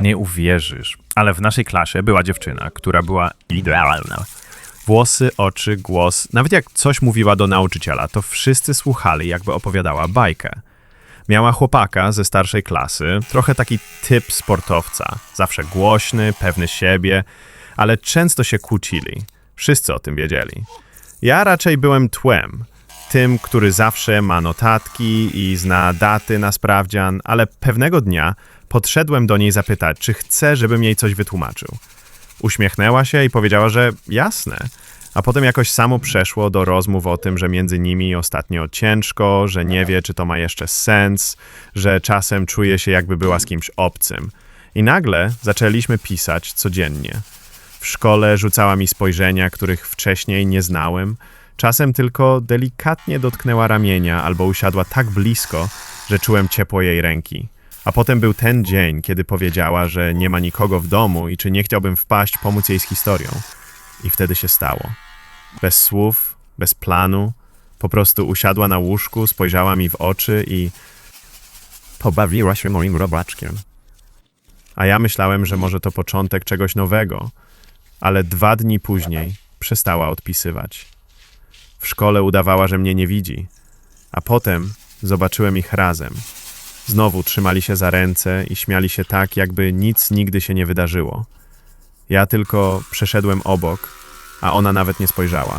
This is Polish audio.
Nie uwierzysz, ale w naszej klasie była dziewczyna, która była idealna. Włosy, oczy, głos, nawet jak coś mówiła do nauczyciela, to wszyscy słuchali, jakby opowiadała bajkę. Miała chłopaka ze starszej klasy, trochę taki typ sportowca, zawsze głośny, pewny siebie, ale często się kłócili. Wszyscy o tym wiedzieli. Ja raczej byłem tłem, tym, który zawsze ma notatki i zna daty na sprawdzian, ale pewnego dnia podszedłem do niej zapytać, czy chce, żebym jej coś wytłumaczył. Uśmiechnęła się i powiedziała, że jasne. A potem jakoś samo przeszło do rozmów o tym, że między nimi ostatnio ciężko, że nie wie, czy to ma jeszcze sens, że czasem czuje się, jakby była z kimś obcym. I nagle zaczęliśmy pisać codziennie. W szkole rzucała mi spojrzenia, których wcześniej nie znałem. Czasem tylko delikatnie dotknęła ramienia albo usiadła tak blisko, że czułem ciepło jej ręki. A potem był ten dzień, kiedy powiedziała, że nie ma nikogo w domu i czy nie chciałbym wpaść, pomóc jej z historią. I wtedy się stało. Bez słów, bez planu, po prostu usiadła na łóżku, spojrzała mi w oczy i Pobawiła się moim robaczkiem. A ja myślałem, że może to początek czegoś nowego, ale dwa dni później przestała odpisywać. W szkole udawała, że mnie nie widzi, a potem zobaczyłem ich razem. Znowu trzymali się za ręce i śmiali się tak, jakby nic nigdy się nie wydarzyło. Ja tylko przeszedłem obok, a ona nawet nie spojrzała.